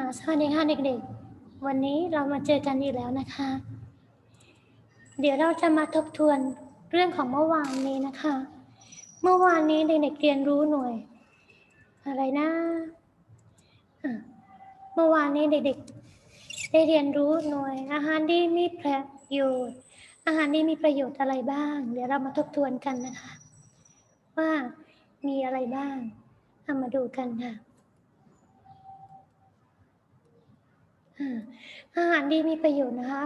สวัสดีค่ะเด็กๆ วันนี้เรามาเจอกันอีกแล้วนะคะ เดี๋ยวเราจะมาทบทวนเรื่องของเมื่อวานนี้นะคะ เมื่อวานนี้เด็กๆเรียนรู้หน่วย อะไรนะะเมื่อวานนี้เด็กๆ ได้เรียนรู้หน่วย อาหารที่มีประโยชน์ อาหารที่มีประโยชน์อะไรบ้าง เดี๋ยวเรามาทบทวนกันนะคะ ว่ามีอะไรบ้างเอามาดูกันค่ะ อาหารดีมีประโยชน์นะคะ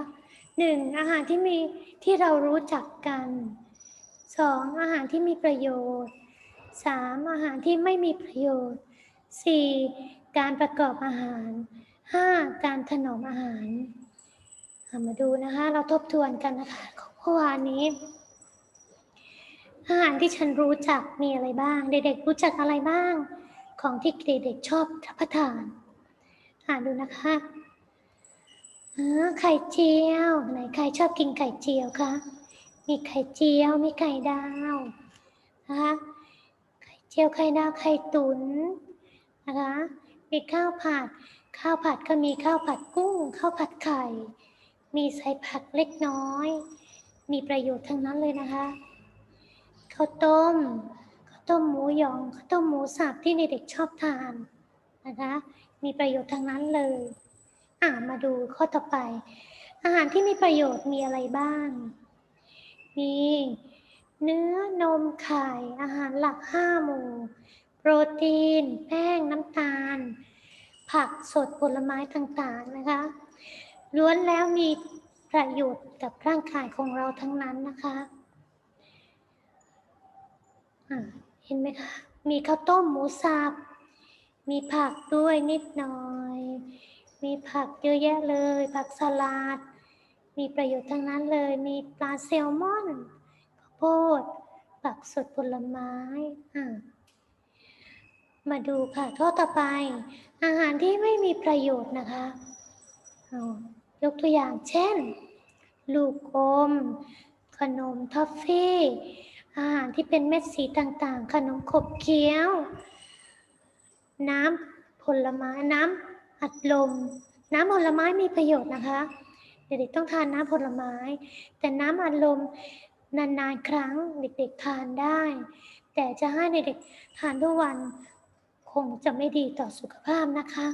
หนึ่งอาหารที่มีที่เรารู้จักกันสองอาหารที่มีประโยชน์สามอาหารที่ไม่มีประโยชน์สี่การประกอบอาหารห้าการถนอมอาหารมาดูนะคะ เราทบทวนกันนะคะของเมื่อวานนี้ อาหารที่ฉันรู้จักมีอะไรบ้าง เด็กๆรู้จักอะไรบ้าง ของที่เด็กๆชอบรับประทาน อ่านดูนะคะ ไข่เจียว ไหนใครชอบกินไข่เจียวคะ มีไข่เจียว มีไข่ดาวนะคะไข่เจียว ไข่ดาว ไข่ตุ๋นนะคะ มีข้าวผัด ข้าวผัดก็มีข้าวผัดกุ้ง ข้าวผัดไข่ มีใส่ผักเล็กน้อย มีประโยชน์ทั้งนั้นเลยนะคะ ข้าวต้ม ข้าวต้มหมูหยอง ข้าวต้มหมูสับที่เด็กๆชอบทานนะคะ มีประโยชน์ทั้งนั้นเลย อ่ามาดูข้อต่อไป อาหารที่มีประโยชน์มีอะไรบ้าง มีเนื้อนมไข่อาหารหลักห้าหมู่ โปรตีน แป้งน้ำตาล ผักสดผลไม้ต่างๆนะคะล้วนแล้วมีประโยชน์กับร่างกายของเราทั้งนั้นนะคะเห็นไหมคะ มีข้าวต้มหมูสับ มีผักด้วยนิดหน่อย มีผักเยอะแยะเลย ผักสลัด มีประโยชน์ทั้งนั้นเลย มีปลาแซลมอนข้าวโพด ผักสดผลไม้อะมาดูค่ะข้อต่อไป อาหารที่ไม่มีประโยชน์นะคะยกตัวอย่างเช่น ลูกอม ขนมทอฟฟี่ อาหารที่เป็นเม็ดสีต่างๆ ขนมขบเคี้ยว น้ำผลไม้น้ำ อัดลม น้ำผลไม้มีประโยชน์นะคะ เด็กๆต้องทานน้ำผลไม้ แต่น้ำอัดลมนานๆครั้งเด็กๆทานได้ แต่จะให้เด็กๆทานทุกวันคงจะไม่ดีต่อสุขภาพนะคะ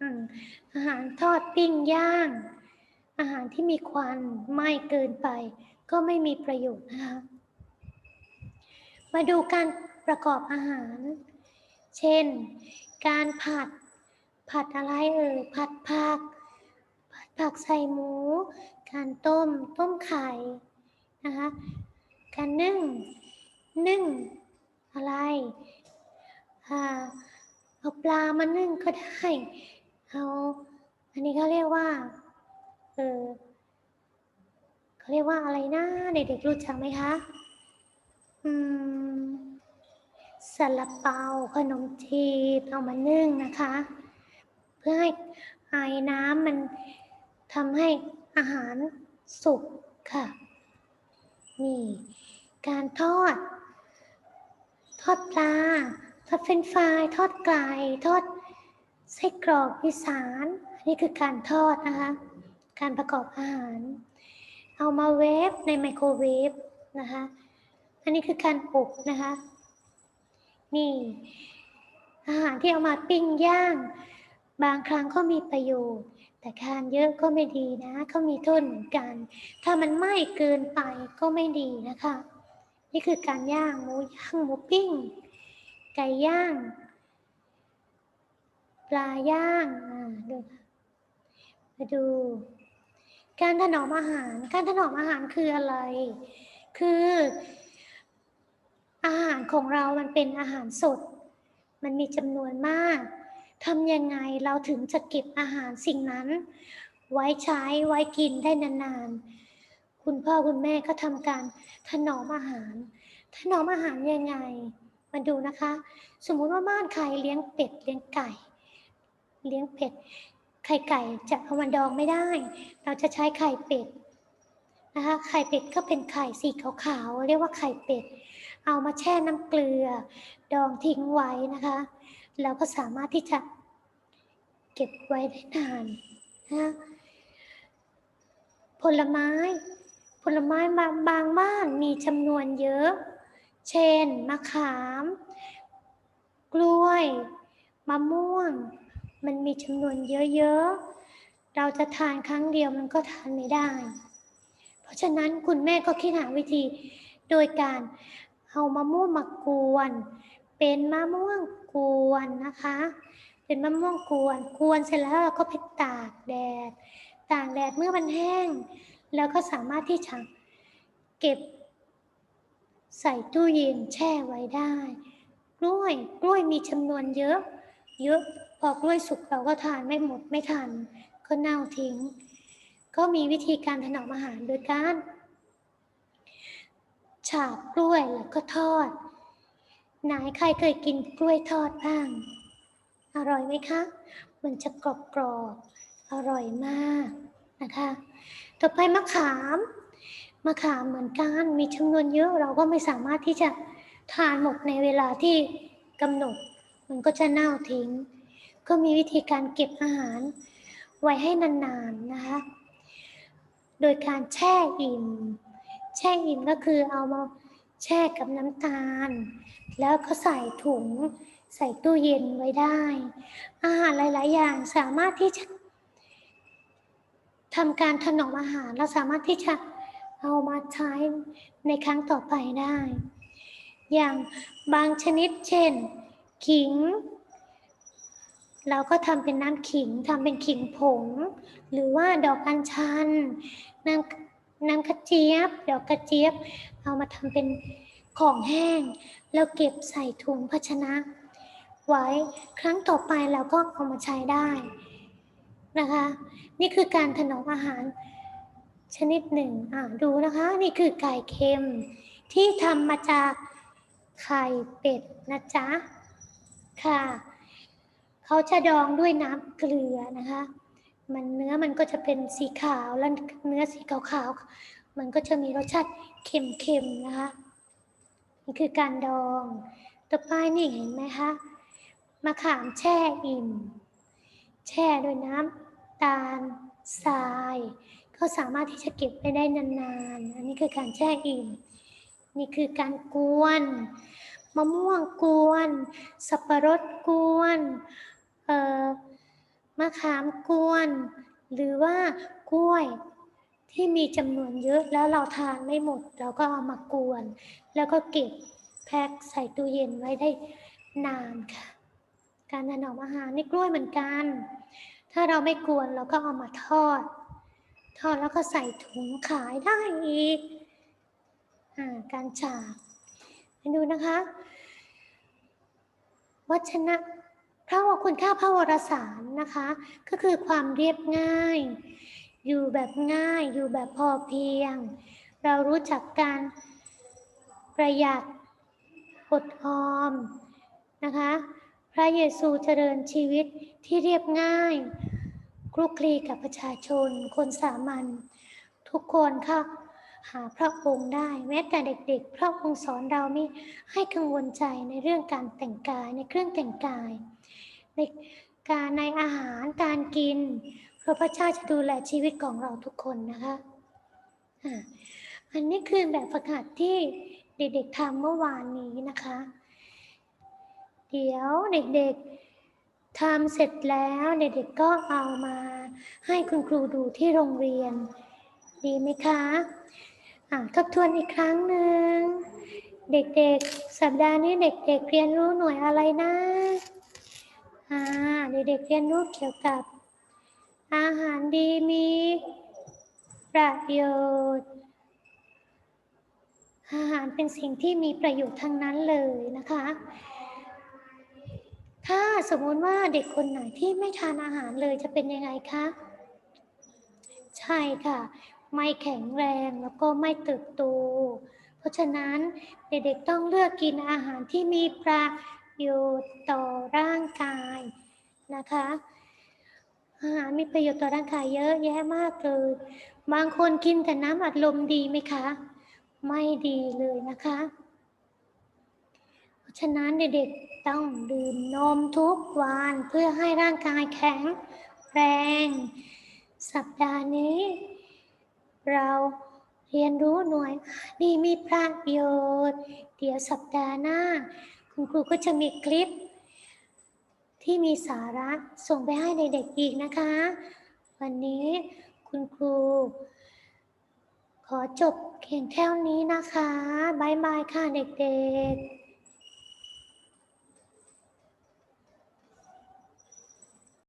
อืมอาหารทอดปิ้งย่าง อาหารที่มีควันไม่เกินไป ก็ไม่มีประโยชน์นะคะ มาดูการประกอบอาหาร เช่น การผัด ผัดอะไรเอ่ยผัดผัก ผัดผักใส่หมู การต้ม ต้มไข่นะคะการนึ่ง นึ่งอะไรอเอาปลามานึ่งก็ได้เอาอันนี้เขาเรียกว่าเออเขาเรียกว่าอะไรนะเด็กๆรู้จักไหมคะอืมซาลาเปาขนมจีบเอามานึ่งนะคะ พื่อให้ไอ้น้ำมันทำให้อาหารสุกค่ะ นี่ การทอด ทอดปลา ทอดเฟรนฟราย ทอดไก่ทอดไส้กรอกอีสานอันนี้คือการทอดนะคะ การประกอบอาหาร เอามาเวฟในไมโครเวฟนะคะ อันนี้คือการอบนะคะ นี่ อาหารที่เอามาปิ้งย่าง บางครั้งก็มีประโยชน์ แต่ทานเยอะก็ไม่ดีนะเขามีโทษเหมือนกัน ถ้ามันไหม้เกินไปก็ไม่ดีนะคะ นี่คือการย่างหมูย่างหมูปิ้ง ไก่ย่าง ปลาย่างอ่าดูมาดู การถนอมอาหาร การถนอมอาหารคืออะไร คือ อาหารของเรามันเป็นอาหารสด มันมีจำนวนมาก ทำยังไงเราถึงจะเก็บอาหารสิ่งนั้น ไว้ใช้ไว้กินได้นานๆ คุณพ่อคุณแม่ก็ทำการถนอมอาหาร ถนอมอาหารยังไง มาดูนะคะ สมมุติว่าบ้านใครเลี้ยงเป็ดเลี้ยงไก่ เลี้ยงเป็ด ไข่ไก่จะเอามาดองไม่ได้ เราจะใช้ไข่เป็ดนะคะไข่เป็ดก็เป็นไข่สีขาวๆเรียกว่าไข่เป็ด เอามาแช่น้ำเกลือ ดองทิ้งไว้นะคะ แล้วก็สามารถที่จะเก็บไว้ได้นานนะผลไม้ ผลไม้บางบางบ้านมีจำนวนเยอะ เช่น มะขาม กล้วย มะม่วง มันมีจำนวนเยอะๆ เราจะทานครั้งเดียวมันก็ทานไม่ได้ เพราะฉะนั้นคุณแม่ก็คิดหาวิธีโดยการเอามะม่วงมากวน เป็นมะม่วงกวนนะคะ เป็นมะม่วงกวนกวนเสร็จแล้วเราก็ไปตากแดด ตากแดดเมื่อมันแห้ง แล้วก็สามารถที่จะเก็บ ใส่ตู้เย็นแช่ไว้ได้ กล้วยกล้วยมีจำนวนเยอะ เยอะพอกล้วยสุกเราก็ทานไม่หมดไม่ทัน ก็เน่าทิ้ง ก็มีวิธีการถนอมอาหารโดยการฉาบกล้วยแล้วก็ทอด ไหนใครเคยกินกล้วยทอดบ้าง อร่อยไหมคะ มันจะกรอบกรอบอร่อยมากนะคะ ต่อไปมะขาม มะขามเหมือนกัน มีจำนวนเยอะเราก็ไม่สามารถที่จะทานหมดในเวลาที่กำหนด มันก็จะเน่าทิ้ง ก็มีวิธีการเก็บอาหาร ไว้ให้นานๆนะคะ โดยการแช่อิ่ม แช่อิ่มก็คือเอามาแช่กับน้ำตาล แล้วก็ใส่ถุง ใส่ตู้เย็นไว้ได้ อาหารหลาย ๆ อย่างสามารถที่จะทำการถนอมอาหารเราสามารถที่จะเอามาใช้ในครั้งต่อไปได้ อย่างบางชนิดเช่น ขิง เราก็ทำเป็นน้ำขิงทำเป็นขิงผง หรือว่าดอกอัญชันน้ำน้ำกระเจี๊ยบ ดอกกระเจี๊ยบ เอามาทำเป็น ของแห้ง แล้วเก็บใส่ถุงภาชนะ ไว้ครั้งต่อไปเราก็เอามาใช้ได้นะคะ นี่คือการถนอมอาหารชนิดหนึ่งอ่าดูนะคะ นี่คือไก่เค็มที่ทำมาจากไข่เป็ดนะจ๊ะค่ะเขาจะดองด้วยน้ำเกลือนะคะ มันเนื้อมันก็จะเป็นสีขาวแล้วเนื้อสีขาวๆมันก็จะมีรสชาติเค็มๆนะคะ นี่คือการดอง ต่อไปนี่เห็นไหมคะมะขามแช่อิ่ม แช่ด้วยน้ำตาลทราย ก็สามารถที่จะเก็บไปได้นานๆ อันนี้คือการแช่อิ่ม นี่คือการกวนมะม่วงกวน สับปะรดกวนมะขามกวน หรือว่ากล้วย ที่มีจำนวนเยอะแล้วเราทานไม่หมด เราก็เอามากวน แล้วก็เก็บแพ็คใส่ตู้เย็นไว้ได้นานค่ะ การถนอมอาหารนี่กล้วยเหมือนกัน ถ้าเราไม่กวนเราก็เอามาทอด ทอดแล้วก็ใส่ถุงขายได้อีกอาการฉาบให้ดูนะคะ วัชนะพระวคุณค่าพระวรสารนะคะ ก็คือความเรียบง่าย อยู่แบบง่ายอยู่แบบพอเพียง เรารู้จักการประหยัดอดออมนะคะ พระเยซูเจริญชีวิตที่เรียบง่ายคลุกคลีกับประชาชน คนสามัญทุกคนค่ะหาพระองค์ได้แม้แต่เด็กๆ พระองค์สอนเราไม่ให้กังวลใจในเรื่องการแต่งกายในเครื่องแต่งกาย ในการในอาหารการกิน เพราะพระเจ้าจะดูแลชีวิตของเราทุกคนนะคะอันนี้คือแบบฝึกหัดที่เด็กๆทำเมื่อวานนี้นะคะ เดี๋ยวเด็กๆทำเสร็จแล้วเด็กๆก็เอามาให้คุณครูดูที่โรงเรียน ดีไหมคะอ่าทบทวนอีกครั้งหนึ่ง เด็กๆ สัปดาห์นี้เด็กๆ เรียนรู้หน่วยอะไรนะเด็กๆเรียนรู้เกี่ยวกับ อาหารดีมีประโยชน์ อาหารเป็นสิ่งที่มีประโยชน์ทั้งนั้นเลยนะคะ ถ้าสมมติว่าเด็กคนไหนที่ไม่ทานอาหารเลยจะเป็นยังไงคะ ใช่ค่ะ ไม่แข็งแรงแล้วก็ไม่เติบโต เพราะฉะนั้นเด็กๆต้องเลือกกินอาหารที่มีประโยชน์ต่อร่างกายนะคะ อาหารมีประโยชน์ต่อร่างกายเยอะแยะมากเลย บางคนกินแต่น้ำอัดลมดีไหมคะ ไม่ดีเลยนะคะ เพราะฉะนั้นเด็กๆต้องดื่มนมทุกวันเพื่อให้ร่างกายแข็งแรง สัปดาห์นี้ เราเรียนรู้หน่วยดีมีประโยชน์ เดี๋ยวสัปดาห์หน้า คุณครูก็จะมีคลิป ที่มีสาระส่งไปให้เด็กๆอีกนะคะ วันนี้คุณครู ขอจบเพียงแค่นี้นะคะ บ๊ายบายค่ะเด็กๆ